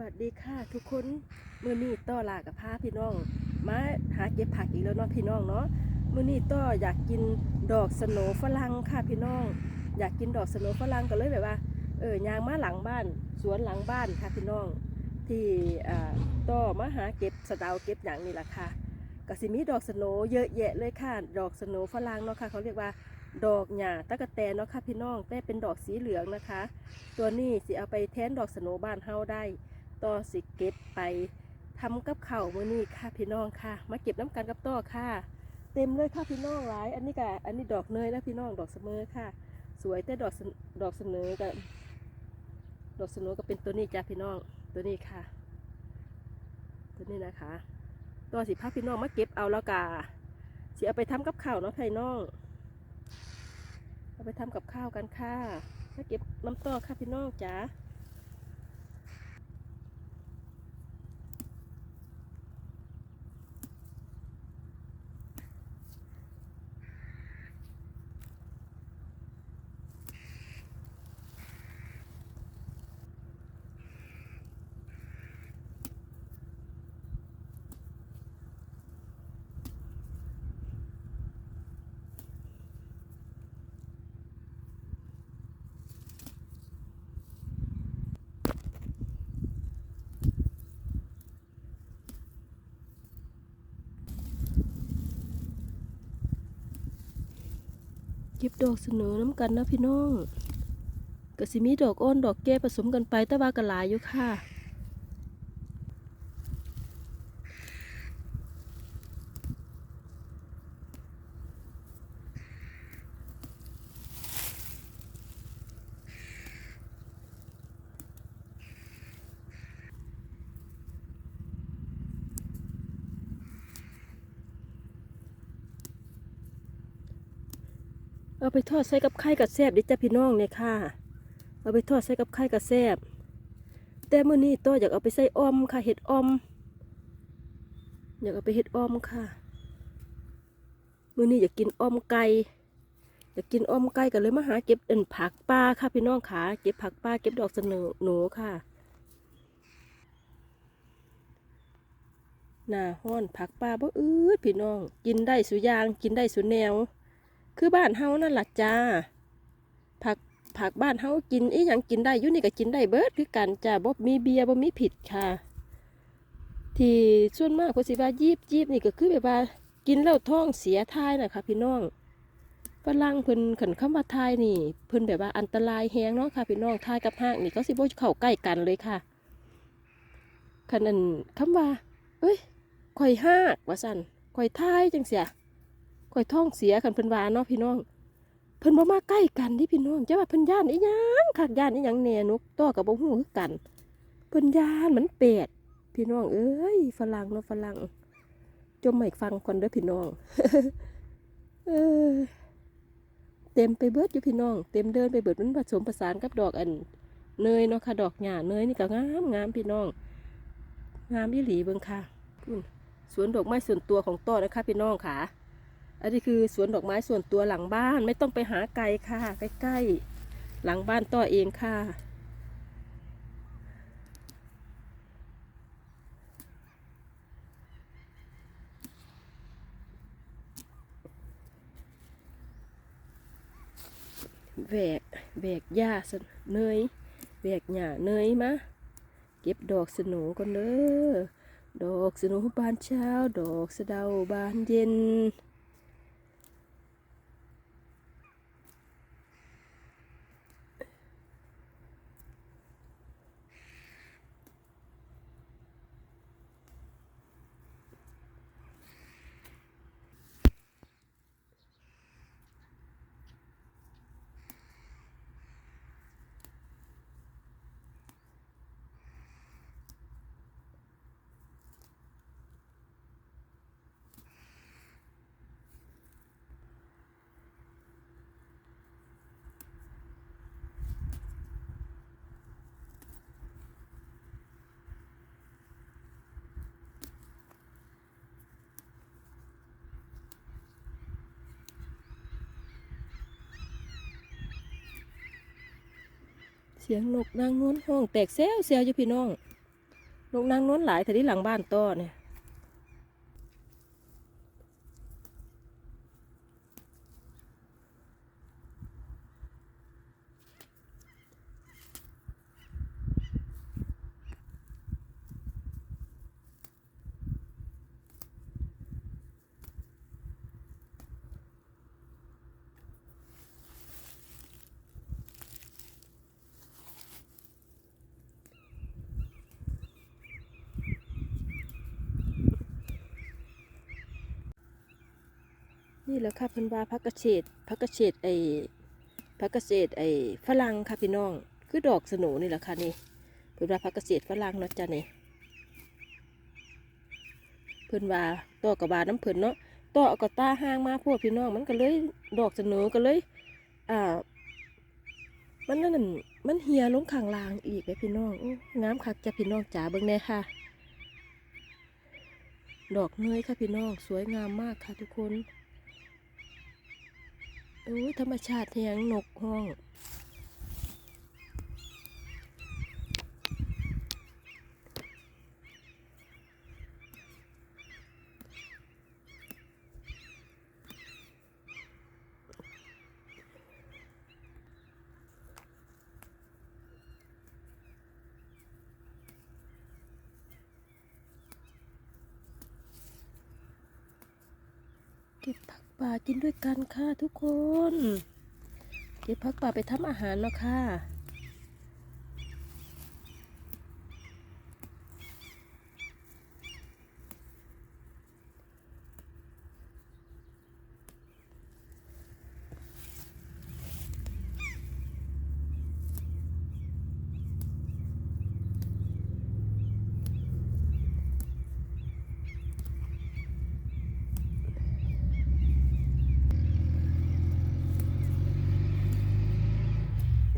วัสดีค่ะทุกคนมื่อนี้ต้อลากับพาพี่น้อง มาหาเก็บผักอีกแล้วเนาะพี่น้องเนาะมื่อนี้ต้ออยากกินดอกสโนฝรั่งค่ะพี่น้อง อยากกินดอกสโนฝรั่งก็เลยแบบว่าเออยางมาหลังบ้าน สวนหลังบ้านค่ะพี่น้อง ที่อ่าต้อมาหาเก็บสะดาวเก็บอย่างนี้แหละค่ะก็สิมีดอกสโนเยอะแยะเลยค่ะ ดอกสโนฝรั่งเนาะค่ะเขาเรียกว่าดอกหญ้าตะกะแตนเนาะค่ะพี่น้องแต่เป็นดอกสีเหลืองนะคะ ตัวนี้สิเอาไปแทนดอกสโนบ้านเฮาได้ ต่อสิเก็บไปทำกับข้าวมื้อนี้ค่ะพี่น้องค่ะ มาเก็บน้ำกันกับต่อค่ะ เต็มเลยค่ะพี่น้องหลาย อันนี้ก็อันนี้ดอกเนยนะพี่น้องดอกเสมอค่ะ สวยแต่ดอกดอกเสนอกับดอกเสนอก็เป็นตัวนี้จ้ะพี่น้องตัวนี้ค่ะ ตัวนี้นะคะตัวสิพาพี่น้องมาเก็บเอาแล้วกาสิเอาไปทำกับข้าวเนาะพี่น้องเอาไปทำกับข้าวกันค่ะมาเก็บน้ำต่อค่ะพี่น้องจ้า ก็บดอกเสนอน้ำกันนะพี่น้องก็สิมีดอกอ้อนดอกแก้ผสมกันไปแต่ว่าก็หลายอยู่ค่ะ ไปทอดใส่กับไข่กับแซบเดิจ้ะพี่น้องเนี่ยค่ะ เอาไปทอดใส่กับไข่กับแซบแต่เมื้อนี้ต้ออยากเอาไปใส่อ้อมค่ะ เห็ดอ้อม อยากเอาไปเห็ดอ้อมค่ะเมื้อนี้อยากกินอ้อมไก่อยากกินอ้อมไก่ก็เลยมาหาเก็บเอ็นผักป่าค่ะ พี่น้องค่ะเก็บผักป่าเก็บดอกเสนอหนูค่ะหน้าห้อนผักป่าบ่อืดพี่น้อง กินได้สุยางกินได้สุแนว คือบ้านเฮานั่นล่ะจ้า ผักผักบ้านเฮากินอีหยังกินได้อยู่นี่ก็กินได้เบิดคือกันจ้าบ่มีเบียร์บ่มีผิดค่ะ ที่ส่วนมากก็สิว่ายีบยีบนี่ก็คือแบบว่ากินแล้วท้องเสียทายน่ะค่ะพี่น้องฝรั่งเพิ่นขันคำว่าทายนี่ เพิ่นแบบว่าอันตรายแฮงเนาะค่ะพี่น้องทายกับห้างนี่เขาสิบ่เข้าใกล้กันเลยค่ะคันนั้นคำว่า เอ้ยข่อยหากว่าซั่นข่อยทายจังเสีย ข่อยท้องเสียกันเพิ่นว่าเนาะพี่น้อง เพิ่นบ่มาใกล้กันที่พี่น้องจะว่าเพิ่นย่านอีหยังคักย่านอีหยังแหน่นุกต่อกับบ่ฮู้คือกัน เพิ่นย่านมันเป็ดพี่น้องเอ้ยฝรั่งเนาะฝรั่งจมไม่ฟังก่อนเด้อพี่น้องเออเต็มไปเบิดอยู่พี่น้อง เต็มเดินไปเบิดมันผสมผสานกับดอกอันเนยเนาะค่ะดอกหญ้าเนยนี่ก็งามงามพี่น้อง งามอีหลีเบิ่งค่ะสวนดอกไม้ส่วนตัวของต้อนะคะพี่น้องค่ะ อันนี้คือสวนดอกไม้ส่วนตัวหลังบ้านไม่ต้องไปหาไกลค่ะ ใกล้ๆ หลังบ้านต่อเองค่ะแหวกแหวกหญ้าสเนยแหวกหญ้าเนยมาเก็บดอกสนูก่อนเด้อดอกสนูบานเช้า ดอกสะเดาบานเย็น เสียงนกนางนวลห้องแตกแซวแซวอยู่พี่น้องลูกนางนวลหลายแต่ที่หลังบ้านต้อเนี่ย นี่แหละค่ะเพิ่นว่าพักกระเฉดพักกระเฉดไอ้พักกระเฉดไอ้ฝรั่งค่ะพี่น้อง คือดอกสโหนนี่แหละค่ะนี่เพิ่นว่าพักกระเฉดฝรั่งเนาะจ้ะนี่เพิ่นว่าต่อกับบาน้ำเพิ่นเนาะต่อเอากระตาห้างมาพวกพี่น้องมันก็เลยดอกสโหนก็เลยอ่ามันนั่นนะมันเหียลงข้างล่างอีกเลยพี่น้องงามคักจ้ะพี่น้องจ๋าเบิ่งแน่ค่ะ ดอกเนยค่ะพี่น้องสวยงามมากค่ะทุกคน โอ้ยธรรมชาติแหงนกห้องเก็บผัก ป่ากินด้วยกันค่ะทุกคน เก็บผักป่าไปทำอาหารเนาะค่ะ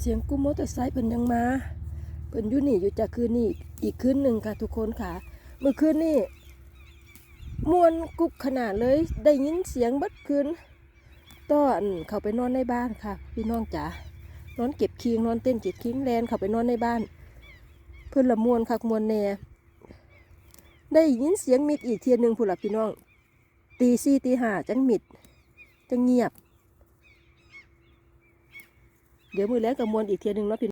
เสียงกู้มอเตอร์ไซค์เพิ่นยังมาเพิ่นอยู่นี่อยู่จากคืนนี้อีกคืนหนึ่งค่ะทุกคนค่ะ เมื่อคืนนี้มวนกุกขนาดเลยได้ยินเสียงบัดคืนตอนเขาไปนอนในบ้านค่ะ พี่น้องจ๋านอนเก็บคิงนอนเต้นเก็บคิงแลนเขาไปนอนในบ้าน เพิ่นละมวนคักมวนแน่ได้ยินเสียงมิดอีกเทียหนึ่งผู้หลับพี่น้องตีสี่ตีห้าจังมิดจังเงียบ เดี๋ยวมือแล้งกับมวลอีกเทียนึงเนาะพี่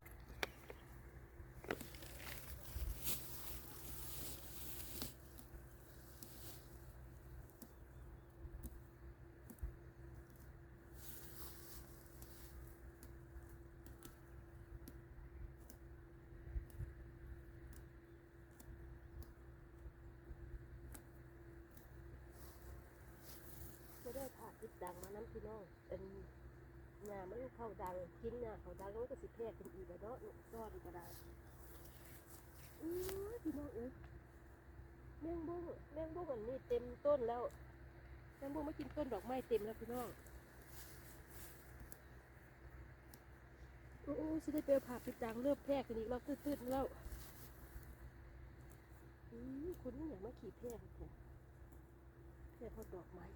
ไม่ได้ผ่าติดดังมาน้ำพี่น้องเป็น งามันเข้าดังกินงาเขาดังมันก็สิแพร่กันอีกแล้วเนาะซ่อนก็ได้อื้อพี่น้องเอ้ยแมงบุ้งแมงบุ้งอันนี้เต็มต้นแล้วแมงบุ้งไม่กินต้นดอกไม้เต็มแล้วพี่น้องโอ้โหสิได้เปลวผ่าปิดดังเริ่มแพร่กันอีกแล้วตื้นๆแล้วอือคนนี้อย่างมาขี่แพร่กันแท้แพร่พอดดอกไม้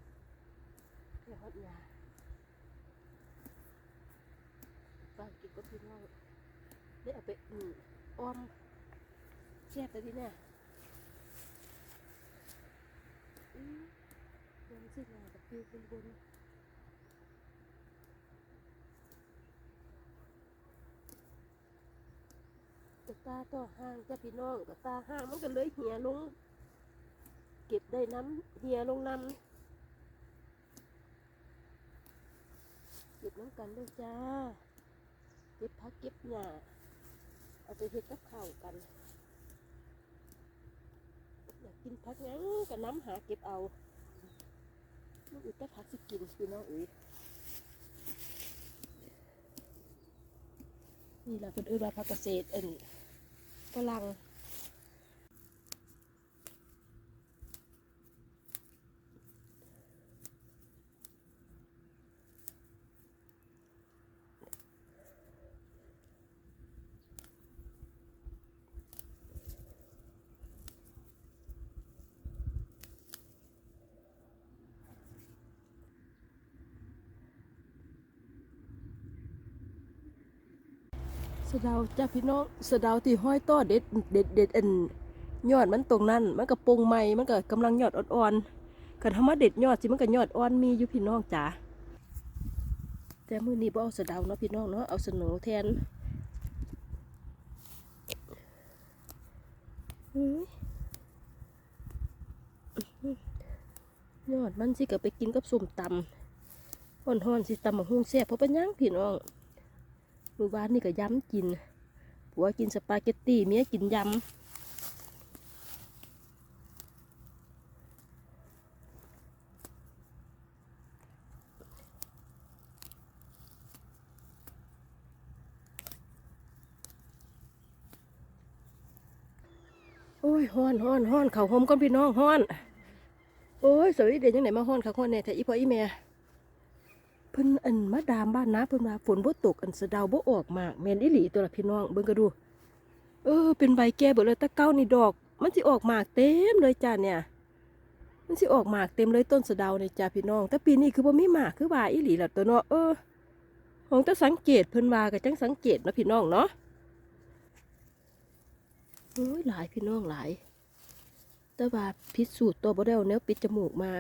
แพร่พอดยา ฝากกินก็พี่น้องได้เอาไปอืมออมแช่บแต่ที่เนี่ยอืมยังสิ่งากับปิวบนบนกระตาต่อห้างจ้ะพี่น้องกระตาห้างมันก็เลยเหี่ยลง เก็บได้น้ำเหี่ยลงน้ำเก็บน้ำกันด้วยจ้า ก็บผักเก็บหญ้าเอาไปเฮ็ดกับข้าวกัน อยากกินผักหยังก็น้ำหาเก็บเอาลูกอุตตะผักสิกินพี่น้องอุ้ยนี่แหละเป็นเอื้อว่าผักเกษตรเอ็นฝรั่ง สะเดาจ้าพี่น้องสะเดาที่ห้อยต้อเด็ดเด็ดเด็ดอันยอดมันตรงนั้นมันก็ปงใหม่มันก็กำลังยอดอ่อนๆกันทำมาเด็ดยอดสิมันก็ยอดอ่อนมีอยู่พี่น้องจ๋าแต่มือนี้บ่เอาสะเดาเนาะพี่น้องเนาะเอาสโหนแทนยอดมันสิก็ไปกินกับส้มตำห่อนๆสิตำมะฮุ่งแซ่บเพราะเป็นยังพี่น้อง มือวานนี่ก็ย้ำกิน ผัวกินสปาเกตตี้เมียกินยำ โอ้ยฮ้อนฮ้อนฮ้อนเข่าหอมก้อนพี่น้องฮ้อน โอ้ยสวยเดี๋ยวยังไหนมาฮ้อนค่ะฮ้อนแน่แต่อีพออีแม่ เพิ่นอันมาดามบ้านนะเพิ่นว่าฝนบ่ตกอันสะเดาบ่ออกมากแม่นอีหลีตัวละพี่น้องเบิ่งก็ดู เออ เป็นใบแก่เบิดเลยตะเก้านี่ดอก มันสิออกมากเต็มเลยจ้าเนี่ย มันสิออกมากเต็มเลยต้นสะเดาเนี่ยจ้าพี่น้องแต่ปีนี้คือบ่มีมากคือว่าอีหลีล่ะตัวเนาะเออของจะสังเกตเพิ่นว่าก็จังสังเกตนะพี่น้องเนาะโอ้ยหลายพี่น้องหลาย แต่ว่าพิสูจน์ตัวบ่ได้เอาแนวปิดจมูกมา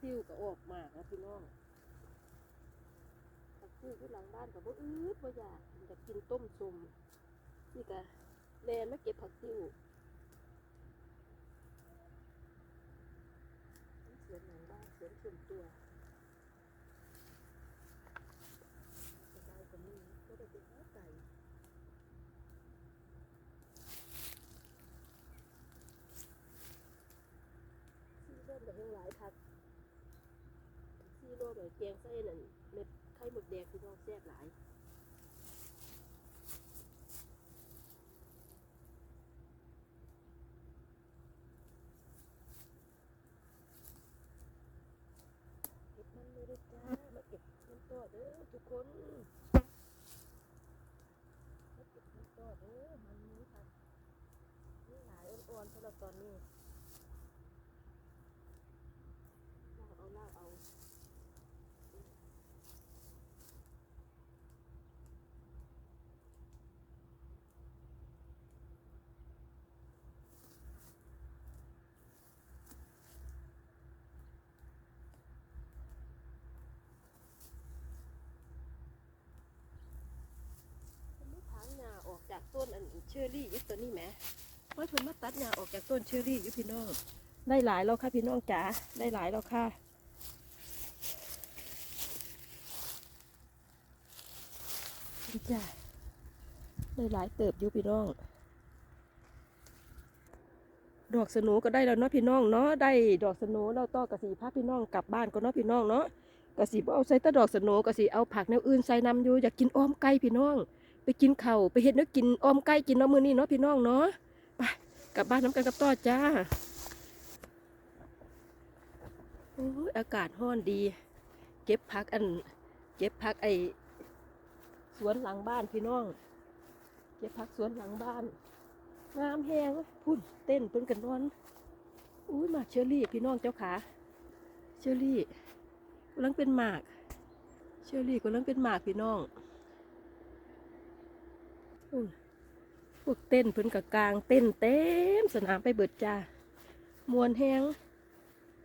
ก็ผักติ้วก็ออกมากนะพี่น้องผักติ้วที่หลังบ้านกับบ่อืดบ่อยากอยากกินต้มส้มนี่ก็แลนมาเก็บผักติ้วเสียงหลังบ้านเสียงส่วนตัวสบายกว่านี้ก็ได้เป็นข้าวไก่ซีเริ่มกับยังหลายผัก ซีโร่แบบแกงไส้นั่นเม็ดไข่หมดแดงคือน้องแซ่บหลายเก็บมันเลยด้อจ้ามาเก็บมันต่อเด้อทุกคนมาเก็บมันต่อเด้อมันนี้ค่ะนี่หลายอ่อนๆสำหรับตอนนี้ลากเอาลากเอา มันไม่ทางหญ้าออกจากต้นอัน เชอรี่อยุตัวนี้แหมเพราะเพิ่นมาตัดหญ้าออกจากต้นเชอรี่อยุพี่น้อง ได้หลายแล้วค่ะพี่น้องจ๋า ได้หลายแล้วค่ะนี่จ้าได้หลายเติบอยู่พี่น้อง ดอกสนูก็ได้แล้วเนาะพี่น้องเนาะ ได้ดอกสนูเราต่อกระสีพาพี่น้องกลับบ้านก็เนาะพี่น้องเนาะกระสีเอาใส่ตะดอกสนูกระสีเอาผักแนวอื่นใส่นำอยู่อยากกินอ้อมไก่พี่น้อง ไปกินข้าวไปเฮ็ดเนื้อกินอ้อมไก่กินเนาะมือนี้เนาะพี่น้องเนาะไปกลับบ้านน้ำกันกับต่อจ้าโอ้ยอากาศร้อนดี เก็บผักอัน เก็บผักไอสวนหลังบ้านพี่น้อง เก็บผักสวนหลังบ้านงามแหงพุ่นเต้นเพิ่นกันนอนอุ้ยหมากเชอรี่พี่น้องเจ้าขาเชอรี่กำลังเป็นหมาก เชอรี่กำลังเป็นหมากพี่น้อง พวกเต้นพิ่นกับกลางเต้นเต็มสนามไปเบิดจ้ามวนแห้ง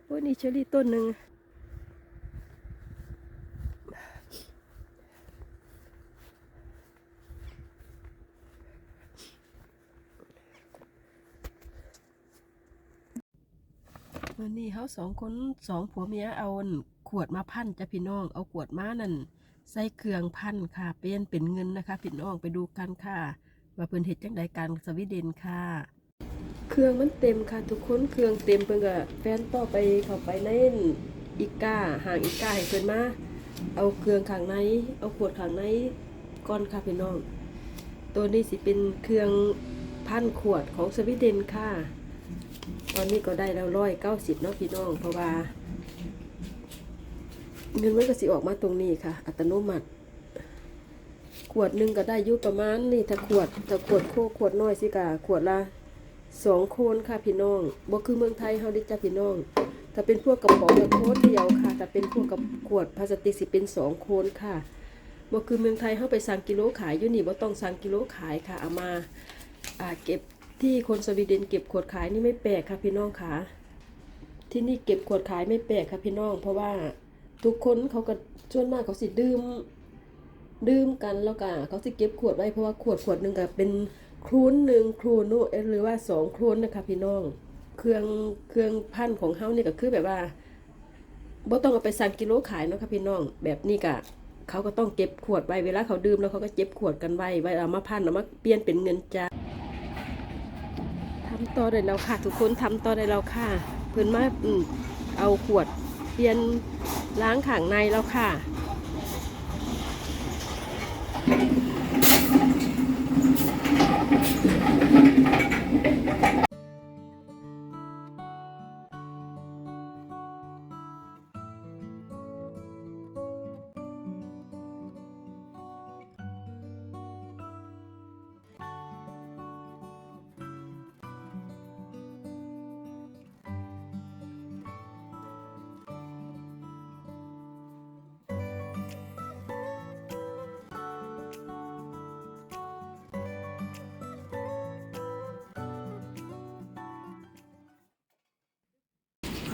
โอ้ยนี่เชอรี่ต้นหนึ่งวันนี้เขาสองคนสองผัวเมียเอาขวดมาพันจ้ะพี่น้อง เอาขวดมานั่น ใส่เครื่องพันค่ะ เปลี่ยนเป็นเงินนะคะพี่น้องไปดูกันค่ะว่าเพิ่นเฮ็ดจังใดการสวีเดนค่ะ เครื่องมันเต็มค่ะ ทุกคนเครื่องเต็มเพิ่นก็แฟนต่อไปเข้าไปในอีกาห่างอีกาให้เพิ่นมาเอาเครื่องข้างใน เอาขวดข้างในก่อนค่ะพี่น้อง ตัวนี้สิเป็นเครื่องพันขวดของสวีเดนค่ะ ตอนนี้ก็ได้แล้วร้อยเก้าสิบเนาะพี่น้องเพราะว่า เงินมันก็สิออกมาตรงนี้ค่ะ อัตโนมัติ ขวดหนึ่งก็ได้ยู่ประมาณนี่ถ้าขวดถ้าขวดโคขวดน้อยสิกะขวดละสองโคนค่ะพี่น้องบ่คือเมืองไทยเฮาได้จ้าพี่น้อง ถ้าเป็นพวกกระป๋องเนี่ยโคนเดียวค่ะแต่เป็นพวกกับขวดพลาสติกสิเป็นสองโคนค่ะบ่คือเมืองไทยเฮาไปสั่งกิโลขายอยู่นี่บ่ต้องสั่งกิโลขายค่ะเอามาอ่าเก็บที่คนสวีเดนเก็บขวดขายนี่ไม่แปลกค่ะพี่น้องค่ะที่นี่เก็บขวดขายไม่แปลกค่ะพี่น้อง เพราะว่า ทุกคนเขาก็ส่วนมากเขาสิดื่มดื่มกันแล้วก็เขาสิเก็บขวดไว้เพราะว่าขวดขวดหนึ่งก็เป็นครูนหนึ่งครูนูเอ้ยหรือว่าสองครูนนะคะพี่น้อง เครื่องเครื่องพันของเฮานี่ก็คือแบบว่าบ่ต้องเอาไปสั่งกิโลขายเนาะค่ะพี่น้อง แบบนี้ก็เขาก็ต้องเก็บขวดไว้เวลาเขาดื่มแล้วเขาก็เก็บขวดกันไว้ไว้เอามาพันเอามาเปลี่ยนเป็นเงินจ้าทำต่อได้แล้วค่ะ ทุกคนทำต่อได้แล้วค่ะ เพิ่อนมาอืเอาขวดเปลี่ยน ล้างขังในแล้วค่ะ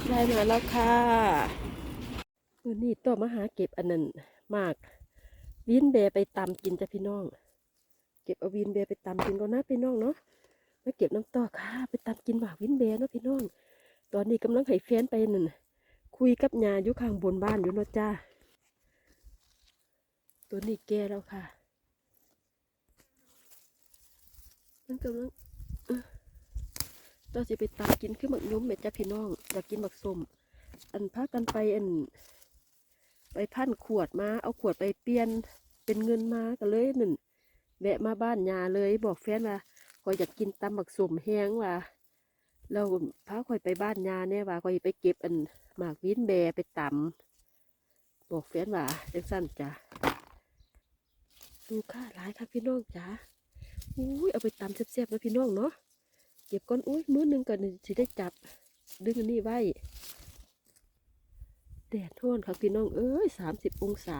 ได้มาแล้วค่ะวันนี้ต่อมาหาเก็บอันนั้นมาก วินเบรไปตำกินจ้ะพี่น้อง เก็บเอาวินเบรไปตำกินก่อนนะพี่น้องเนาะมาเก็บน้ำต่อค่ะ ไปตำกินหมากวินเบรเนาะพี่น้อง ตอนนี้กำลังไห้แฟนไปนั่นคุยกับยาอยู่ข้างบนบ้านอยู่เนาะจ้าตัวนี้แก่แล้วค่ะ มันกำลัง เราสิไปตามกินคือหมักยุ้มแม่จ้าพี่น้องอยากกินหมักส้มอันพากันไปอัน ไปพันขวดมา เอาขวดไปเปลี่ยนเป็นเงินมาก็เลยหนั่นแวะมาบ้านยาเลย บอกแฟนว่าคอยอยากกินตำหมักส้มแห้งว่าเราพาคอยไปบ้านยาเนี่ยว่าคอยไปเก็บอันหมากวินแบไปตำบอกแฟนว่าจังสั้นจ้ะดูค่าหลายค่ะพี่น้องจ้าอุ้ยเอาไปตำแซ่บๆนะพี่น้องเนาะ ก็บก้อนอุ้ยมื้อหนึงก่อนสิได้จับ ดึงอันนี้ไว้แดดท่วนค่ะพี่น้องเอ้ยสามสิบองศา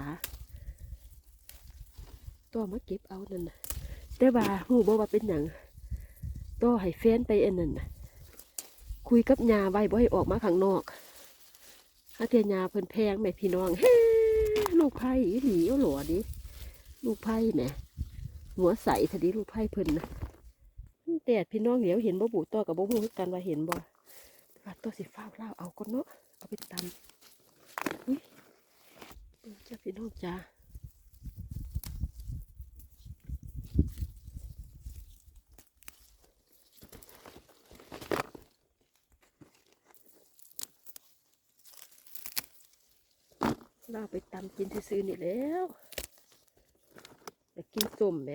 ตัวมาเก็บเอานั่นนะแต่ว่าหูบอกว่าเป็นอย่างตัวให้แฟนไปอันนั้นคุยกับยาไว้บ่ให้ออกมาข้างนอกถ้าเทียยาเพิ่นแพงแม่พี่น้องเฮ้ลูกไผ่หลีเอาหลัวดิลูกไผ่แหม่หัวใสทะดีลูกไผ่เพิ่นนะ แดดพี่น้องเดี๋ยวเห็นบ่บูตัวกับบ่ฮู้คือกันว่าเห็นบ่ว่าตัวสิฟ้าเล่าเอาก่อนเนาะเอาไปตำอุ้ยเจ้าพี่น้องจ้าเราเอาไปตำกินซื่อนี่แล้วอยากกินส้มแหม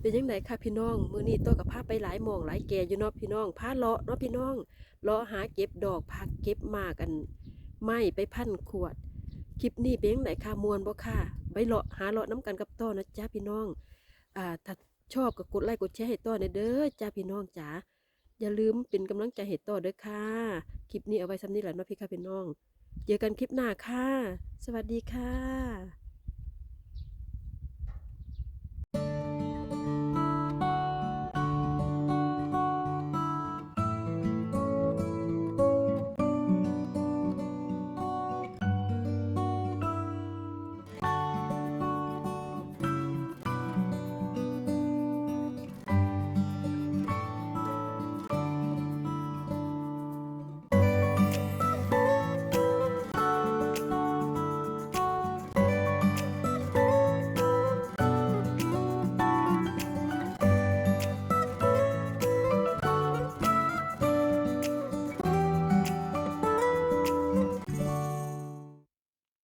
เป็นยังไงคะพี่น้อง มือนี้ตัวกับพาไปหลายมองหลายแก่อยู่เนาะพี่น้องพาเลาะเนาะพี่น้องเลาะหาเก็บดอกผักเก็บมากกันไม้ไปพันขวด คลิปนี้เป็นยังไงคะมวนบ่ค่ะไปเลาะหาเลาะน้ำกันกับต้อนะจ้าพี่น้อง อ่าถ้าชอบก็กดไลค์กดแชร์ให้ต้อนเด้อจ้าพี่น้องจ๋าอย่าลืมเป็นกำลังใจให้ต่อเด้อค่ะ คลิปนี้เอาไว้ซ้ำนี้แหละเนาะพี่ค่ะพี่น้อง เจอกันคลิปหน้าค่ะ สวัสดีค่ะ